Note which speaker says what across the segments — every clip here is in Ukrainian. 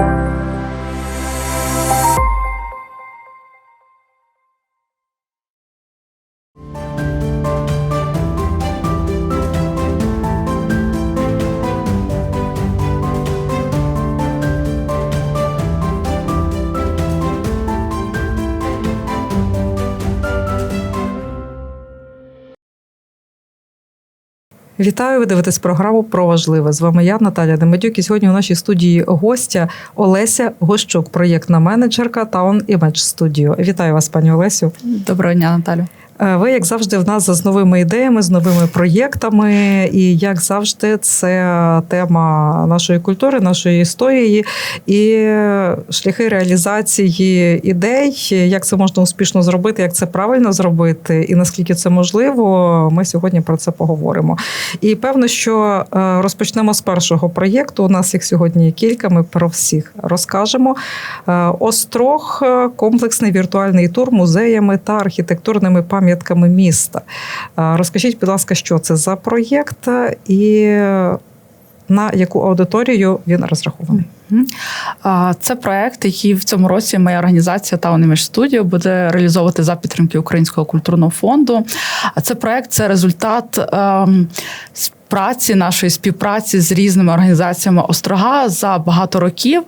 Speaker 1: Thank you. Вітаю, ви дивитесь програму про важливе. З вами я, Наталя Демедюк. І сьогодні у нашій студії гостя Олеся Гощук, проєктна менеджерка Town Image Studio. Вітаю вас, пані Олесю.
Speaker 2: Доброго дня, Наталю.
Speaker 1: Е, Ви, як завжди, в нас з новими ідеями, з новими проєктами. І як завжди, це тема нашої культури, нашої історії і шляхи реалізації ідей, як це можна успішно зробити, як це правильно зробити, і наскільки це можливо. Ми сьогодні про це поговоримо. І певно, що е, розпочнемо з першого проєкту. У нас їх сьогодні кілька. Ми про всіх розкажемо. Е, Острог комплексний віртуальний тур музеями та архітектурними пам'ятками міста. Розкажіть, будь ласка, що це за проєкт і на яку аудиторію він розрахований?
Speaker 2: Це проект, який в цьому році моя організація Town Image Studio буде реалізовувати за підтримки Українського культурного фонду. А це проект це результат. ем, Праці нашої співпраці з різними організаціями Острога за багато років,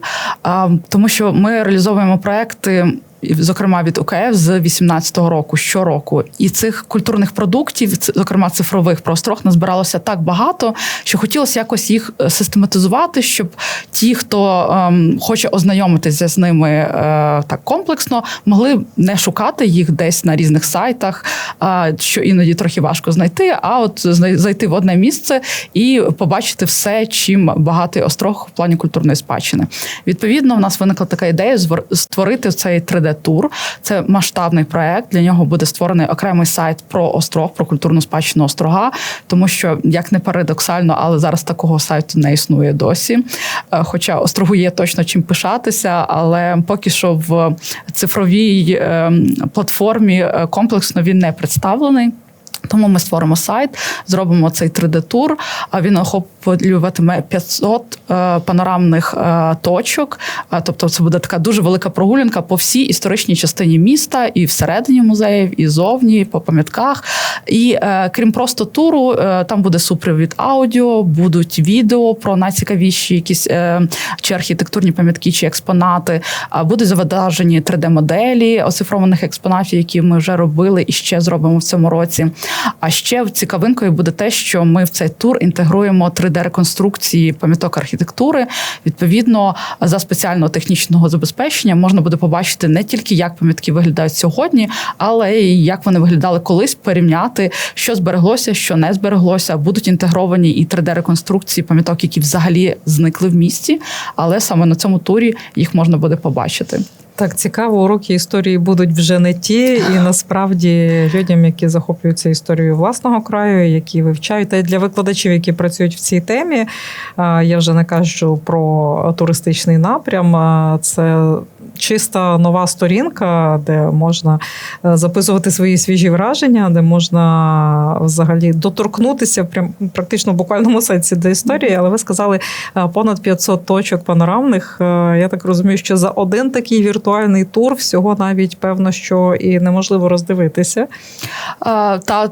Speaker 2: ем, тому що ми реалізовуємо проекти. Зокрема, від УКФ з 18-го року щороку, і цих культурних продуктів, зокрема цифрових про острог, назбиралося так багато, що хотілося якось їх е, систематизувати, щоб ті, хто ем, хоче ознайомитися з ними е, так комплексно, могли не шукати їх десь на різних сайтах, е, що іноді трохи важко знайти, а от зайти в одне місце і побачити все, чим багатий острог в плані культурної спадщини. Відповідно, в нас виникла така ідея створити цей 3D-тур. Це масштабний проект. Для нього буде створений окремий сайт про острог, про культурну спадщину острога, тому що як не парадоксально, але зараз такого сайту не існує досі. Е, Хоча острогу є точно чим пишатися, але поки що в цифровій е, платформі е, комплексно він не представлений. Тому ми створимо сайт, зробимо цей 3D-тур. А він охоплюватиме 500 е, панорамних е, точок. Е, Тобто, це буде така дуже велика прогулянка по всій історичній частині міста, і всередині музеїв, і зовні, по пам'ятках. І крім просто туру, там буде супровід аудіо, будуть відео про найцікавіші якісь чи архітектурні пам'ятки, чи експонати. Будуть завантажені 3D-моделі оцифрованих експонатів, які ми вже робили і ще зробимо в цьому році. А ще цікавинкою буде те, що ми в цей тур інтегруємо 3D-реконструкції пам'яток архітектури. Відповідно, за спеціального технічного забезпечення можна буде побачити не тільки як пам'ятки виглядають сьогодні, але й як вони виглядали колись, порівняти, що збереглося, що не збереглося. Будуть інтегровані і 3D-реконструкції пам'яток, які взагалі зникли в місті, але саме на цьому турі їх можна буде побачити.
Speaker 1: Так, цікаво, уроки історії будуть вже не ті, і насправді людям, які захоплюються історією власного краю, які вивчають, та й для викладачів, які працюють в цій темі. Я вже не кажу про туристичний напрям. Це чиста нова сторінка, де можна е, записувати свої свіжі враження, де можна взагалі доторкнутися прям практично в буквальному сенсі до історії. Але ви сказали е, понад 500 точок панорамних. Е, Я так розумію, що за один такий віртуальний тур всього навіть певно, що і неможливо роздивитися.
Speaker 2: Та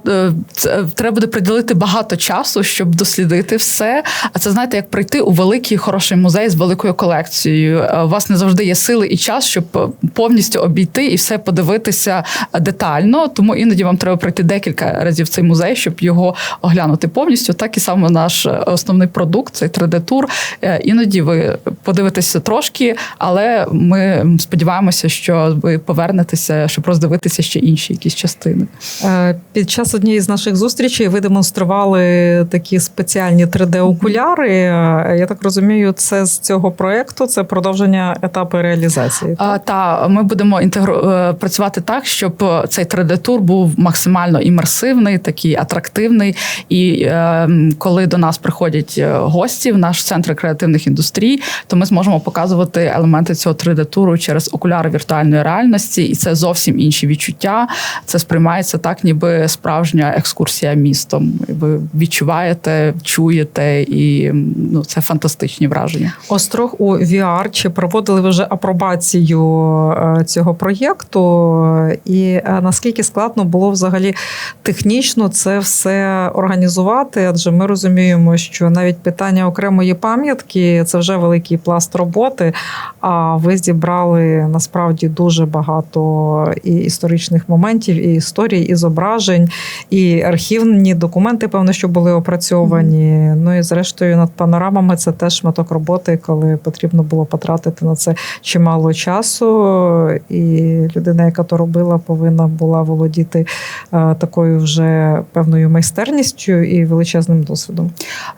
Speaker 2: треба буде приділити багато часу, щоб дослідити все. А це знаєте, як прийти у великий хороший музей з великою колекцією. У вас не завжди є сили і час, щоб е, повністю обійти і все подивитися детально. Тому іноді вам треба прийти декілька разів цей музей, щоб його оглянути повністю. Так і саме наш е, основний продукт, цей 3D-тур. Е, Іноді ви подивитеся трошки, але ми сподіваємося, що ви повернетеся, щоб роздивитися ще інші якісь частини.
Speaker 1: Під час однієї з наших зустрічей ви демонстрували такі спеціальні 3D-окуляри. Е, Я так розумію, це з цього проекту це продовження етапу реалізації. Організації.
Speaker 2: А, та ми будемо інтегру... е, працювати так, щоб е, цей 3D-тур був максимально імерсивний, такий атрактивний. І е, коли до нас приходять е, гості в наш центр креативних індустрій, то ми зможемо показувати елементи цього 3D-туру через окуляри віртуальної реальності, і це зовсім інші відчуття. Це сприймається так, ніби справжня екскурсія містом. Ви відчуваєте, чуєте, і ну це фантастичні враження.
Speaker 1: Острог у VR. Чи проводили ви вже апробацію е, цього проєкту? І е, наскільки складно було взагалі технічно це все організувати? Адже ми розуміємо, що навіть питання окремої пам'ятки це вже великий пласт роботи. А ви зібрали насправді дуже багато і історичних моментів, і історій, і зображень, і архівні документи, певно, що були опрацьовані. Ну і зрештою над панорамами це теж шматок роботи, коли потрібно було потратити на це чимало часу. І людина, яка то робила, повинна була володіти е, такою вже певною майстерністю і величезним досвідом.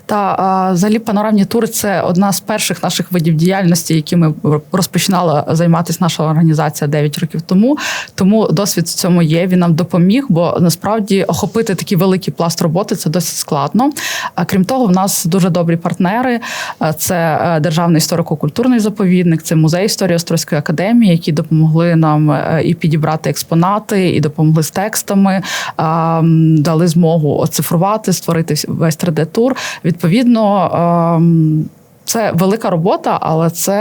Speaker 2: Та взагалі панорамні тури це одна з перших наших видів діяльності, які ми розпочинала займатися наша організація 9 років тому. Тому досвід в цьому є. Він нам допоміг, бо насправді охопити такий великий пласт роботи це досить складно. А крім того, в нас дуже добрі партнери. Це е, державний історико-культурний заповідник, це музей історії Острозької академії, які допомогли нам е, і підібрати експонати, і допомогли з текстами, дали змогу оцифрувати, створити весь 3D-тур. Відповідно. Це велика робота, але це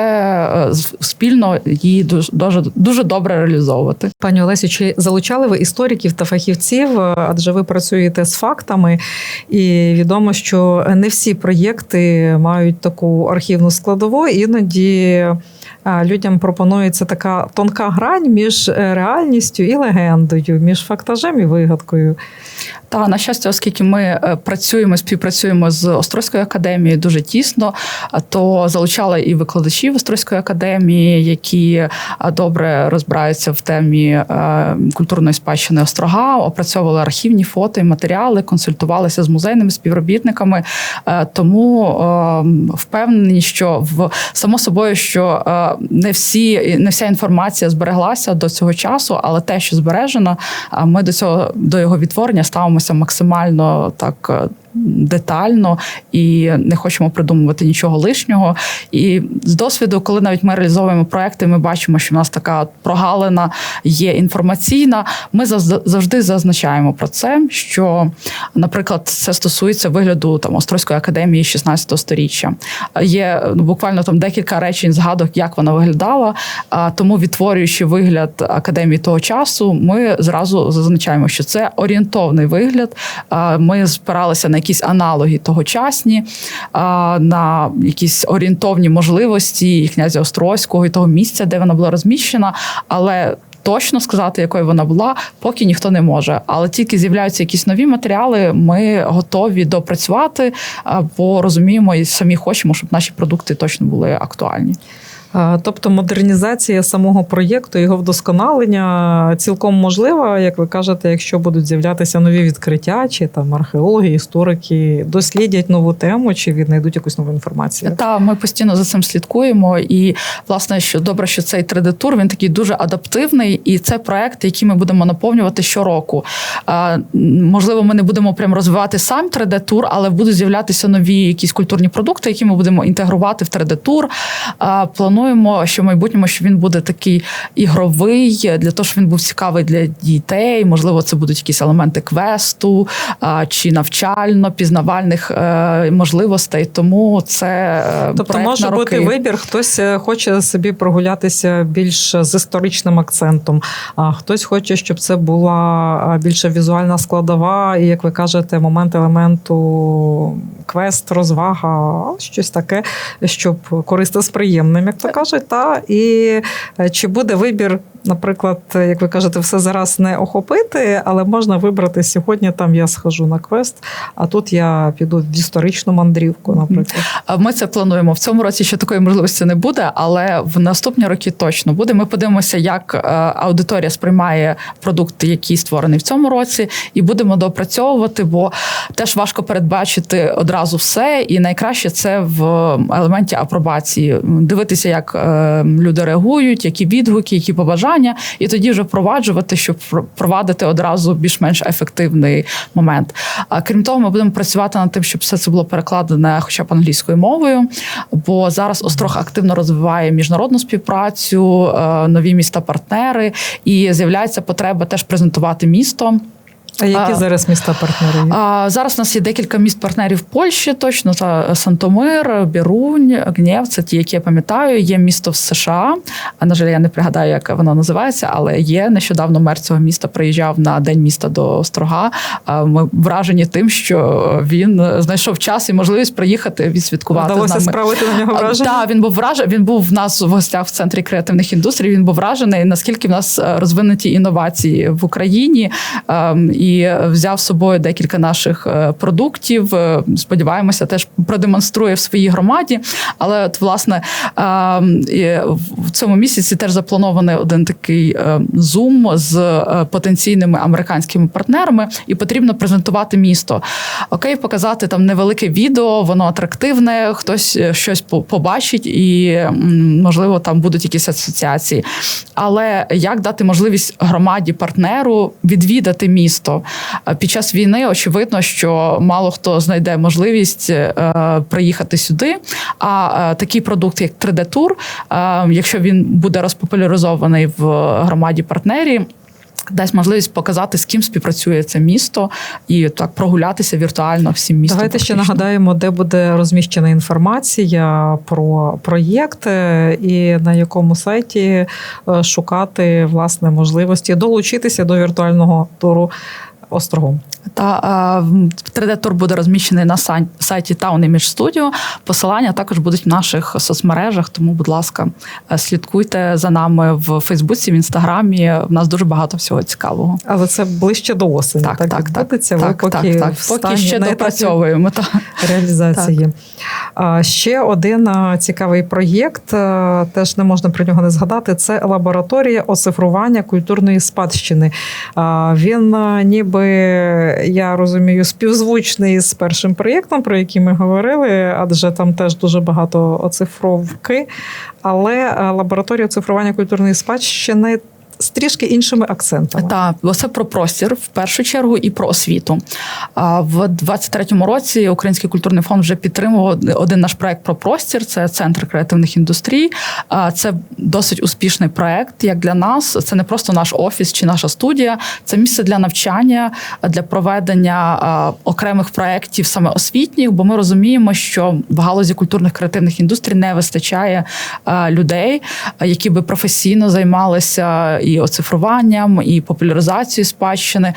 Speaker 2: е, спільно її дуже дуже дуже добре реалізовувати.
Speaker 1: Пані Олесю, чи залучали ви істориків та фахівців? Адже ви працюєте з фактами, і відомо, що не всі проєкти мають таку архівну складову. Іноді людям пропонується така тонка грань між е, реальністю і легендою, між фактажем і вигадкою.
Speaker 2: Та на щастя, оскільки ми е, працюємо, співпрацюємо з Острозькою академією дуже тісно, то залучали і викладачів Острозької академії, які е, добре розбираються в темі культурної спадщини острога, опрацьовували архівні фото і матеріали, консультувалися з музейними співробітниками. Тому е, впевнені, що в само собою, що не всі не вся інформація збереглася до цього часу, але те, що збережено, ми до цього до його відтворення ставимося максимально так. Детально і не хочемо придумувати нічого лишнього. І з досвіду, коли навіть ми реалізовуємо проекти, ми бачимо, що в нас така прогалина є інформаційна. Ми завжди зазначаємо про це. Що, наприклад, це стосується вигляду там Острозької академії 16 сторіччя. Є ну, буквально там декілька речень, згадок, як вона виглядала. Тому, відтворюючи вигляд академії того часу, ми зразу зазначаємо, що це орієнтовний вигляд. Ми спиралися на якісь аналоги тогочасні, на якісь орієнтовні можливості князя Острозького і того місця, де вона була розміщена, але. Точно сказати, якою вона була, поки ніхто не може. Але тільки з'являються якісь нові матеріали, ми готові допрацювати, бо розуміємо і самі хочемо, щоб наші продукти точно були актуальні.
Speaker 1: А, Тобто модернізація самого проєкту, його вдосконалення цілком можлива, як ви кажете, якщо будуть з'являтися нові відкриття, чи там археологи, історики дослідять нову тему, чи віднайдуть якусь нову інформацію.
Speaker 2: Та ми постійно за цим слідкуємо. І власне, що добре, що цей 3D-тур він такий дуже адаптивний, і це проект, який ми будемо наповнювати щороку. Можливо, ми не будемо прям розвивати сам 3D-тур, але будуть з'являтися нові якісь культурні продукти, які ми будемо інтегрувати в 3D-тур. А, плануємо, що в майбутньому що він буде такий ігровий, для того, щоб він був цікавий для дітей. Можливо, це будуть якісь елементи квесту чи навчально-пізнавальних е, можливостей. Тому це е,
Speaker 1: Тобто може
Speaker 2: на
Speaker 1: бути вибір, хтось е, хоче собі прогулятися більш з історичним акцентом, а хтось хоче, щоб це була більше візуальна складова, і як ви кажете, момент елементу квест, розвага, щось таке, щоб користи з приємним, як то кажуть. Та і е, чи буде вибір Наприклад, як ви кажете, все зараз не охопити, але можна вибрати сьогодні. Там я схожу на квест, а тут я піду в історичну мандрівку, наприклад.
Speaker 2: Ми це плануємо. В цьому році ще такої можливості не буде, але в наступні роки точно буде. Ми подивимося, як е, аудиторія сприймає продукти, які створені в цьому році, і будемо доопрацьовувати, бо теж важко передбачити одразу все. І найкраще це в елементі апробації. Дивитися, як е, люди реагують, які відгуки, які побажання, і тоді вже впроваджувати, щоб впро- впровадити одразу більш-менш ефективний момент. А крім того, ми будемо працювати над тим, щоб все це було перекладене хоча б англійською мовою. Бо зараз Острог активно розвиває міжнародну співпрацю, е, нові міста-партнери, і з'являється потреба теж презентувати місто.
Speaker 1: А які зараз міста партнери?
Speaker 2: А зараз у нас є декілька міст партнерів Польщі, точно та Сантомир, Бірунь, Гнєв, це ті, які я пам'ятаю. Є місто в США. А на жаль, я не пригадаю, як воно називається, але є нещодавно мер цього міста приїжджав на день міста до Острога. Ми вражені тим, що він знайшов час і можливість приїхати відсвяткувати
Speaker 1: Вдалося
Speaker 2: з нами.
Speaker 1: справити на нього враження?
Speaker 2: Так, він був вражений. Він був в нас в гостях в центрі креативних індустрій. Він був вражений, наскільки в нас розвинуті інновації в Україні, ем, і взяв з собою декілька наших е, продуктів. Е, Сподіваємося, теж продемонструє в своїй громаді. Але от власне ем, в цьому місяці теж запланований один такий е, зум з е, потенційними американськими партнерами, і потрібно презентувати місто. Окей, показати там невелике відео, воно атрактивне, хтось е, щось побачить, і можливо там будуть якісь асоціації. Але як дати можливість громаді партнеру відвідати місто Е, під час війни? Очевидно, що мало хто знайде можливість е, приїхати сюди. А е, такий продукт, як 3D-тур, е, якщо він буде розпопуляризований в громаді партнерів. Дасть можливість показати, з ким співпрацює це місто, і так прогулятися віртуально всім містом.
Speaker 1: Давайте ще нагадаємо, де буде розміщена інформація про проєкт і на якому сайті е, шукати власне можливості долучитися до віртуального туру острогом.
Speaker 2: Та 3D-тур буде розміщений на сайті Town Image Studio. Посилання також будуть в наших соцмережах. Тому, будь ласка, е, слідкуйте за нами в Фейсбуці, в інстаграмі. В нас дуже багато всього цікавого.
Speaker 1: Але це ближче до осені.
Speaker 2: Так, так, так.
Speaker 1: відбудеться. Ви
Speaker 2: так,
Speaker 1: поки
Speaker 2: так, так. Поки ще допрацьовуємо. Та.
Speaker 1: реалізації. А ще один цікавий проєкт, теж не можна про нього не згадати. Це лабораторія оцифрування культурної спадщини. Він ніби я розумію співзвучний з першим проєктом, про який ми говорили, адже там теж дуже багато оцифровки. Але лабораторія оцифрування культурної спадщини. З трішки іншими акцентами.
Speaker 2: Так, бо це про простір в першу чергу і про освіту. А в 23-му році Український культурний фонд вже підтримував один наш проект про простір. Це центр креативних індустрій. А Це досить успішний проект. Як для нас, це не просто наш офіс чи наша студія, це місце для навчання, для проведення окремих проєктів саме освітніх, бо ми розуміємо, що в галузі культурних креативних індустрій не вистачає людей, які би професійно займалися і оцифруванням, і популяризацією спадщини.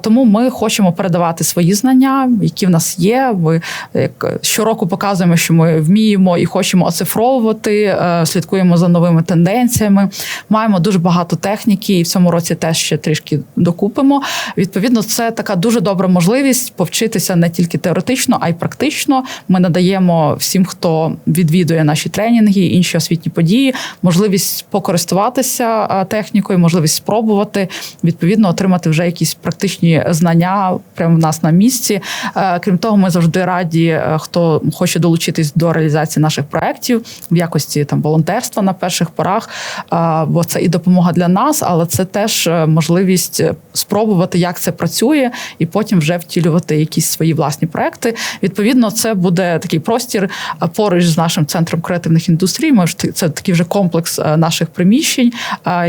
Speaker 2: Тому ми хочемо передавати свої знання, які в нас є. Ми як щороку показуємо, що ми вміємо і хочемо оцифровувати, е, слідкуємо за новими тенденціями. Маємо дуже багато техніки, і в цьому році теж ще трішки докупимо. Відповідно, це така дуже добра можливість повчитися не тільки теоретично, а й практично. Ми надаємо всім, хто відвідує наші тренінги, інші освітні події, можливість покористуватися е, технікою, можливість спробувати відповідно отримати вже якісь практичні знання прямо в нас на місці. Е, Крім того, ми завжди раді, е, хто хоче долучитись до реалізації наших проєктів в якості там волонтерства на перших порах, е, бо це і допомога для нас, але це теж можливість спробувати, як це працює, і потім вже втілювати якісь свої власні проекти. Відповідно, це буде такий простір поруч з нашим центром креативних індустрій. Ми це такий вже комплекс наших приміщень,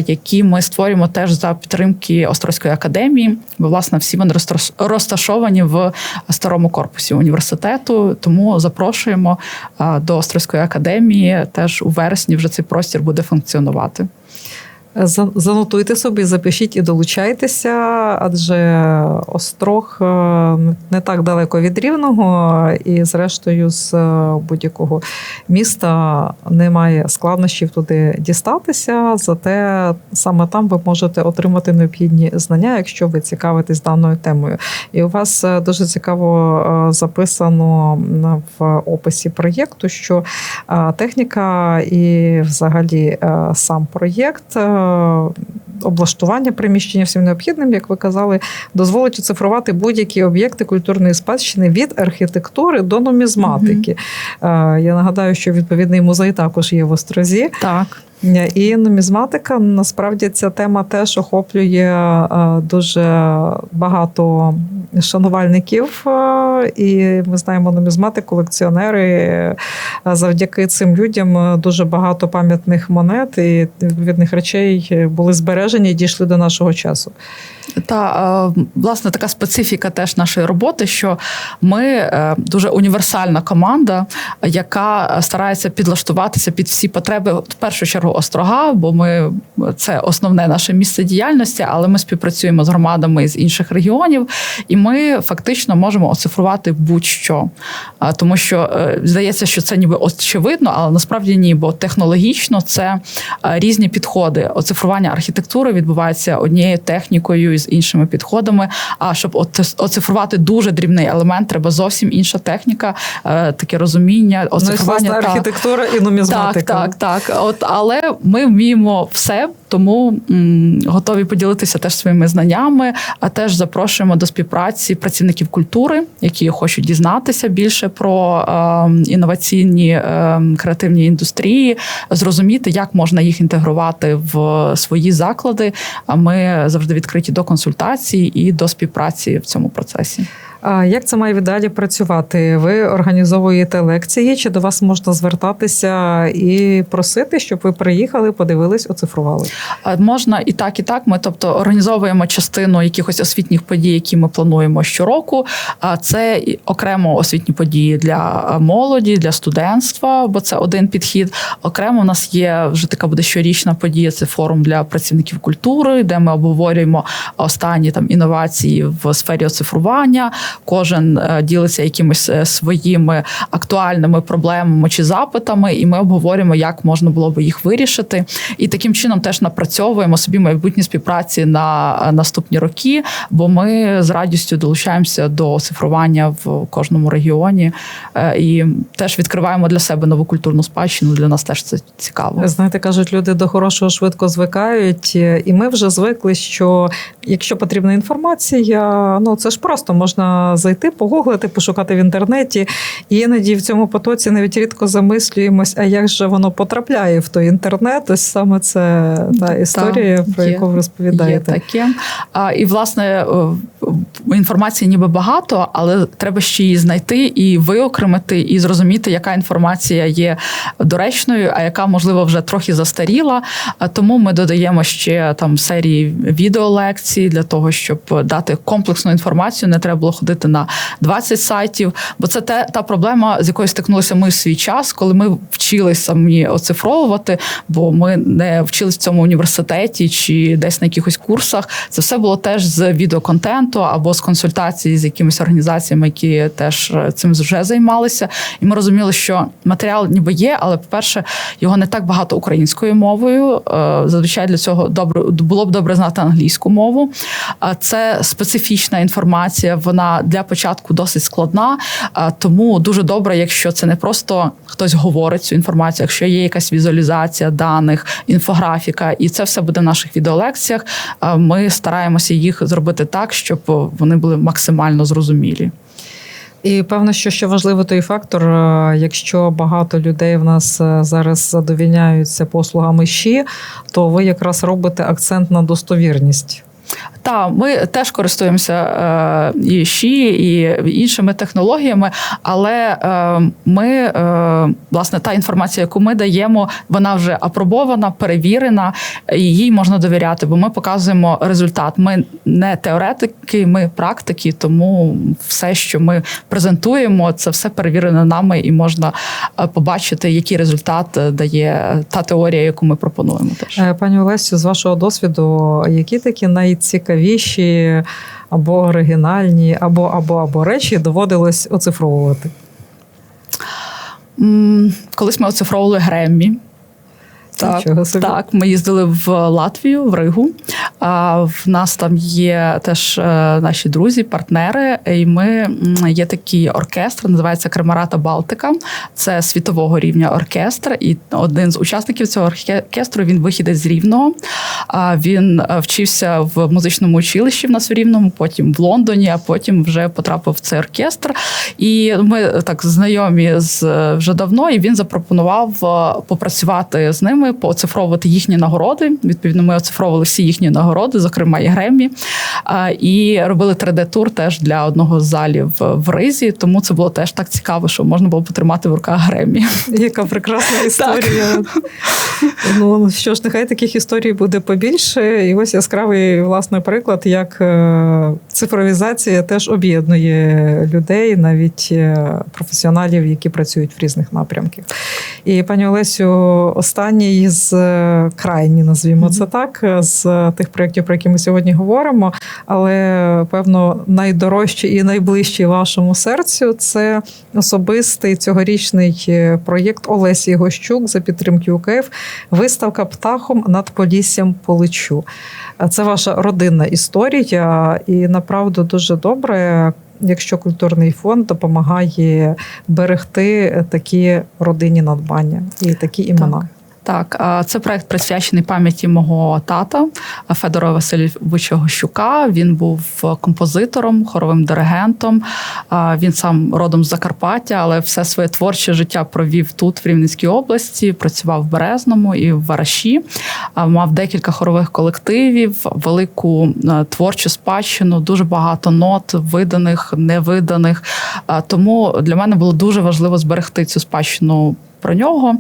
Speaker 2: які ми створюємо теж за підтримки Острозької академії. Бо власне всі вони розташовані в старому корпусі університету. Тому запрошуємо е, до Острозької академії. Теж у вересні вже цей простір буде функціонувати.
Speaker 1: За- Занотуйте собі, запишіть і долучайтеся, адже Острог е, не так далеко від рівного, і, зрештою, з е, будь-якого міста немає складнощів туди дістатися. Зате саме там ви можете отримати необхідні знання, якщо ви цікавитесь даною темою. І у вас е, дуже цікаво записано в описі проєкту, що техніка і взагалі сам проєкт. Е, Облаштування приміщення всім необхідним, як ви казали, дозволить оцифрувати будь-які об'єкти культурної спадщини від архітектури до нумізматики. Е, Я нагадаю, що відповідний музей також є в Острозі.
Speaker 2: Так.
Speaker 1: І нумізматика насправді ця тема теж охоплює е, дуже багато шанувальників. е, І ми знаємо нумізмати, колекціонери. Е, Завдяки цим людям дуже багато пам'ятних монет і відповідних речей були збережені і дійшли до нашого часу.
Speaker 2: Та власне така специфіка теж нашої роботи, що ми дуже універсальна команда, яка старається підлаштуватися під всі потреби в першу чергу острога, бо ми це основне наше місце діяльності, але ми співпрацюємо з громадами з інших регіонів, і ми фактично можемо оцифрувати будь-що. Тому що е, здається, що це ніби очевидно, але насправді ні, бо технологічно це е, різні підходи. Оцифрування архітектури відбувається однією технікою і з іншими підходами. А щоб оцифрувати дуже дрібний елемент, треба зовсім інша техніка, е, таке розуміння,
Speaker 1: Ну, і, власне,
Speaker 2: оцифрування. та-
Speaker 1: архітектура і нумізматика.
Speaker 2: так, так, так. От, але ми вміємо все, тому м, готові поділитися теж своїми знаннями, а теж запрошуємо до співпраці працівників культури, які хочуть дізнатися більше про е, інноваційні е, креативні індустрії, зрозуміти, як можна їх інтегрувати в свої заклади. А ми завжди відкриті до консультацій і до співпраці в цьому процесі.
Speaker 1: А як це має далі працювати? Ви організовуєте лекції, чи до вас можна звертатися і просити, щоб ви приїхали, подивились, оцифрували?
Speaker 2: Можна і так, і так. Ми тобто організовуємо частину якихось освітніх подій, які ми плануємо щороку. А це окремо освітні події для молоді, для студентства, бо це один підхід. Окремо у нас є вже така буде щорічна подія. Це форум для працівників культури, де ми обговорюємо останні там інновації в сфері оцифрування. Кожен е, ділиться якимись е, своїми актуальними проблемами чи запитами, і ми обговорюємо, як можна було би їх вирішити. І таким чином теж напрацьовуємо собі майбутні співпраці на е, наступні роки, бо ми з радістю долучаємося до цифрування в кожному регіоні і теж відкриваємо для себе нову культурну спадщину. Для нас теж це цікаво.
Speaker 1: Знаєте, кажуть, люди до хорошого швидко звикають, і ми вже звикли, що якщо потрібна інформація, ну це ж просто можна зайти, погуглити, пошукати в інтернеті. І іноді в цьому потоці навіть рідко замислюємось, а як же воно потрапляє в той інтернет? Ось саме це та історія, про
Speaker 2: є.
Speaker 1: яку ви розповідаєте.
Speaker 2: Є таке. А, і, власне, е, інформації ніби багато, але треба ще її знайти і виокремити, і зрозуміти, яка інформація є доречною, а яка, можливо, вже трохи застаріла. Тому ми додаємо ще там серії відеолекцій для того, щоб дати комплексну інформацію. Не треба було ходити на 20 сайтів, бо це те, та проблема, з якою стикнулися ми в свій час, коли ми вчилися самі оцифровувати, бо ми не вчились в цьому університеті чи десь на якихось курсах. Це все було теж з відеоконтенту або з консультації з якимись організаціями, які теж е, цим вже займалися. І ми розуміли, що матеріал ніби є, але по-перше, його не так багато українською мовою. Е, Зазвичай для цього добре було б добре знати англійську мову. А це специфічна інформація. Вона для початку досить складна. Тому дуже добре, якщо це не просто хтось говорить цю інформацію, якщо є якась візуалізація даних, інфографіка, і це все буде в наших відеолекціях. Ми стараємося їх зробити так, щоб вони були максимально зрозумілі.
Speaker 1: І певно, що ще важливий той фактор, е, якщо багато людей в нас е, зараз задовільняються послугами ЩІ, то ви якраз робите акцент на достовірність.
Speaker 2: Так, ми теж користуємося е, і ЩІ, і іншими технологіями, але е, ми, е, власне, та інформація, яку ми даємо, вона вже апробована, перевірена, і їй можна довіряти, бо ми показуємо результат. Ми не теоретики, ми практики, тому все, що ми презентуємо, це все перевірено нами, і можна побачити, який результат дає та теорія, яку ми пропонуємо. Теж.
Speaker 1: Пані Олесю, з вашого досвіду, які такі найцікавіші або оригінальні, або або або речі доводилось оцифровувати?
Speaker 2: Колись ми оцифровували Греммі. Так, так, ми їздили в Латвію, в Ригу. А в нас там є теж е, наші друзі, партнери. І ми є такий оркестр, називається Кремарата Балтика. Це світового рівня оркестр. І один з учасників цього оркестру він вихідець з Рівного. А він е, вчився в музичному училищі в нас в Рівному, потім в Лондоні, а потім вже потрапив в цей оркестр. І ми так знайомі з вже давно. І він запропонував е, попрацювати з ними, пооцифровувати їхні нагороди. Відповідно, ми оцифровували всі їхні нагороди, зокрема і Греммі. І робили 3D-тур теж для одного з залів в Ризі. Тому це було теж так цікаво, що можна було потримати в руках Греммі.
Speaker 1: Яка прекрасна історія. Ну що ж, нехай таких історій буде побільше. І ось яскравий власне приклад, як е, цифровізація теж об'єднує людей, навіть е, професіоналів, які працюють в різних напрямках. І пані Олесю, останній з е, крайні, назвімо це так, з тих проєктів, про які ми сьогодні говоримо, але певно найдорожчий і найближчий вашому серцю це особистий цьогорічний е, проєкт Олесі Гощук за підтримки УКФ. Виставка птахом над Поліссям полечу. Це ваша родинна історія, і направду дуже добре. Якщо культурний фонд допомагає берегти такі родинні надбання і такі імена.
Speaker 2: Так, а це проект присвячений пам'яті мого тата Федора Васильовича Гощука. Він був композитором, хоровим диригентом. Він сам родом з Закарпаття, але все своє творче життя провів тут, в Рівненській області. Працював в Березному і в Вараші. Мав декілька хорових колективів, велику е, творчу спадщину, дуже багато нот, виданих, невиданих. Тому для мене було дуже важливо зберегти цю спадщину про нього,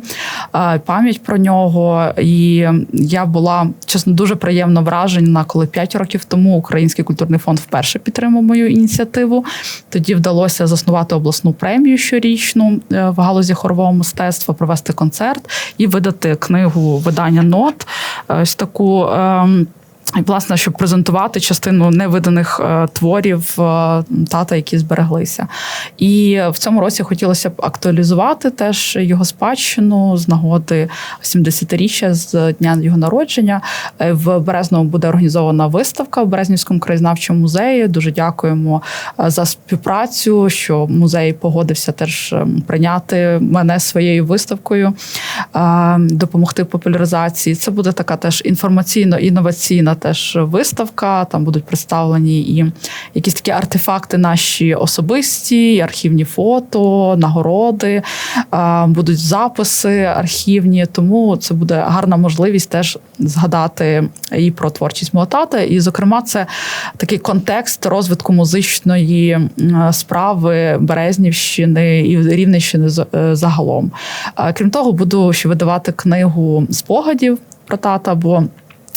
Speaker 2: е, пам'ять про нього. І я була чесно дуже приємно вражена, коли 5 років тому Український культурний фонд вперше підтримав мою ініціативу. Тоді вдалося заснувати обласну премію щорічну е, в галузі хорового мистецтва, провести концерт і видати книгу видання нот. Е, Ось таку. Ем, і, власне, щоб презентувати частину невиданих е, творів е, тата, які збереглися. І в цьому році хотілося б актуалізувати теж його спадщину з нагоди 70-річчя з дня його народження. Е, В Березному буде організована виставка в Березнівському краєзнавчому музеї. Дуже дякуємо за співпрацю, що музей погодився теж е, прийняти мене своєю виставкою, допомогти в популяризації. Це буде така теж інформаційно-інноваційна теж виставка. Там будуть представлені і якісь такі артефакти наші особисті, архівні фото, нагороди, будуть записи архівні. Тому це буде гарна можливість теж згадати і про творчість мого тата. І, зокрема, це такий контекст розвитку музичної справи Березнівщини і Рівненщини е, загалом. Крім того, буду ще видавати книгу спогадів про тата. бо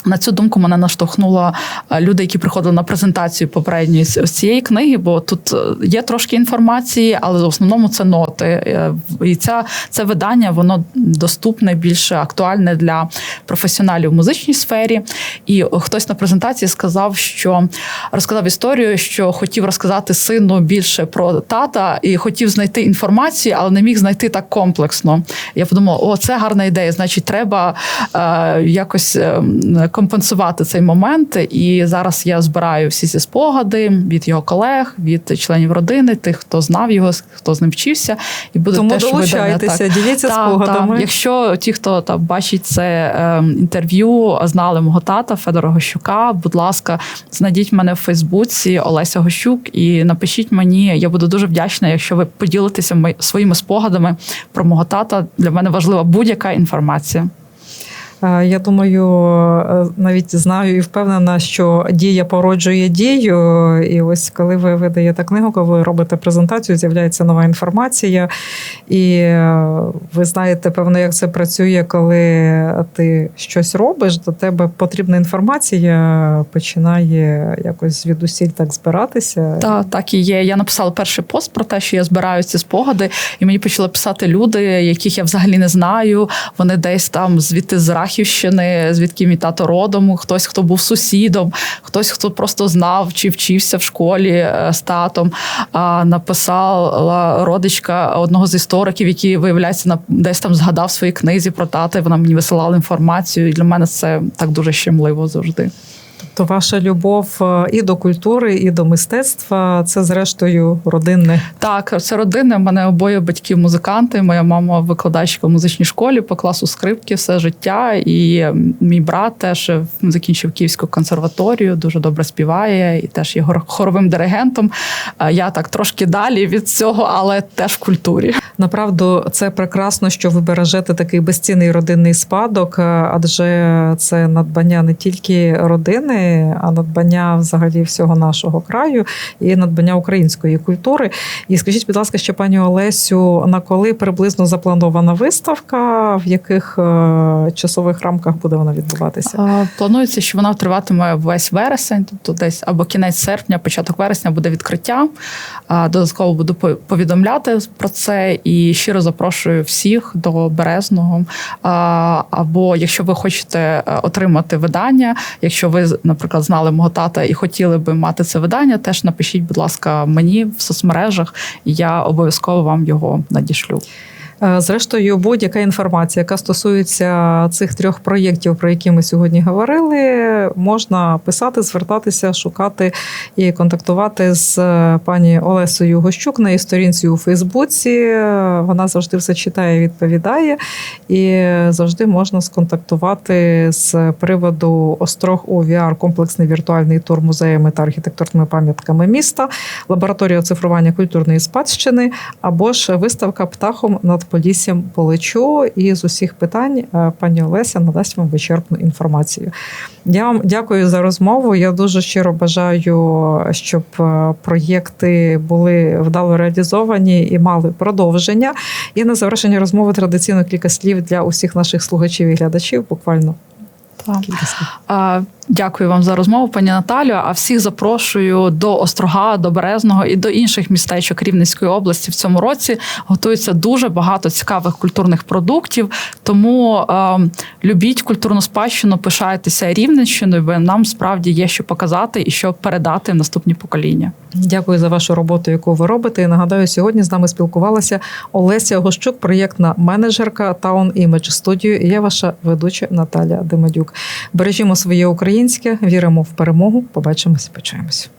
Speaker 2: на цю думку мене наштовхнула е, люди, які приходили на презентацію попередньої цієї книги, бо тут е, є трошки інформації, але в основному це ноти. Е, І ця, це видання воно доступне, більш актуальне для професіоналів в музичній сфері. І хтось на презентації сказав, що розказав історію, що хотів розказати сину більше про тата і хотів знайти інформацію, але не міг знайти так комплексно. Я подумала, о, це гарна ідея. Значить, треба е, якось е, компенсувати цей момент. І зараз я збираю всі ці спогади від його колег, від членів родини, тих, хто знав його, хто з ним вчився, і буде
Speaker 1: Тому
Speaker 2: теж
Speaker 1: долучайтеся,
Speaker 2: так.
Speaker 1: діліться
Speaker 2: Так,
Speaker 1: спогадами.
Speaker 2: так. Якщо ті, хто там бачить це е, інтерв'ю, знали мого тата Федора Гощука, будь ласка, знайдіть мене в Фейсбуці Олеся Гощук і напишіть мені. Я буду дуже вдячна, якщо ви поділитеся своїми спогадами про мого тата. Для мене важлива будь-яка інформація.
Speaker 1: Е, Я думаю, е, навіть знаю і впевнена, що дія породжує дію. І ось коли ви видаєте книгу, коли ви робите презентацію, з'являється нова інформація. І е, ви знаєте, певно, як це працює, коли ти щось робиш, до тебе потрібна інформація починає якось звідусіль так збиратися.
Speaker 2: Та так і є. Я написала перший пост про те, що я збираю ці спогади, і мені почали писати люди, яких я взагалі не знаю. Вони десь там звідти з Рахівщини, звідки мій тато родом, хтось, хто був сусідом, хтось, хто просто знав чи вчився в школі е, з татом. Написала родичка одного з істориків, який виявляється десь там згадав в своїй книзі про тата. Вона мені висилала інформацію. І для мене це так дуже щемливо завжди.
Speaker 1: То ваша любов е, і до культури, і до мистецтва це зрештою родинне.
Speaker 2: Так, це родина. У мене обоє батьки музиканти. Моя мама викладачка в музичній школі по класу скрипки все життя. І мій брат теж закінчив Київську консерваторію, дуже добре співає і теж є хоровим диригентом. Е, Я так трошки далі від цього, але теж в культурі.
Speaker 1: Направду, це прекрасно, що ви бережете такий безцінний родинний спадок, е, адже це надбання не тільки родини, а надбання взагалі всього нашого краю і надбання української культури. І скажіть, будь ласка, ще пані Олесю, на коли приблизно запланована виставка, в яких е, часових рамках буде вона відбуватися?
Speaker 2: Планується, що вона триватиме весь вересень, тобто десь або кінець серпня, початок вересня буде відкриття. Додатково буду по- повідомляти про це і щиро запрошую всіх до березного. Або якщо ви хочете е, отримати видання, якщо ви, наприклад, знали мого тата і хотіли би мати це видання, теж напишіть, будь ласка, мені в соцмережах, і я обов'язково вам його надішлю.
Speaker 1: Е, Зрештою, будь-яка інформація, яка стосується цих трьох проєктів, про які ми сьогодні говорили, можна писати, звертатися, шукати і контактувати з е, пані Олесою Гощук на її сторінці у Фейсбуці. Вона завжди все читає, відповідає, і завжди можна сконтактувати з приводу Острог у VR, комплексний віртуальний тур музеями та архітектурними пам'ятками міста, лабораторія оцифрування культурної спадщини або ж виставка птахом над Поліссям полечу. І з усіх питань е, пані Олеся надасть вам вичерпну інформацію. Я вам дякую за розмову. Я дуже щиро бажаю, щоб е, проєкти були вдало реалізовані і мали продовження. І на завершення розмови традиційно кілька слів для усіх наших слухачів і глядачів. Буквально
Speaker 2: Так.
Speaker 1: кілька слів.
Speaker 2: Дякую вам за розмову, пані Наталю. А всіх запрошую до Острога, до Березного і до інших містечок Рівненської області в цьому році. Готується дуже багато цікавих культурних продуктів. Тому е, любіть культурну спадщину, пишайтеся Рівненщиною, бо нам справді є що показати і що передати в наступні покоління.
Speaker 1: Дякую за вашу роботу, яку ви робите. І нагадаю, сьогодні з нами спілкувалася Олеся Гощук, проєктна менеджерка Town Image Studio. І я ваша ведуча Наталя Демадюк. Бережімо своє українське. Віримо в перемогу. Побачимось, почуємось.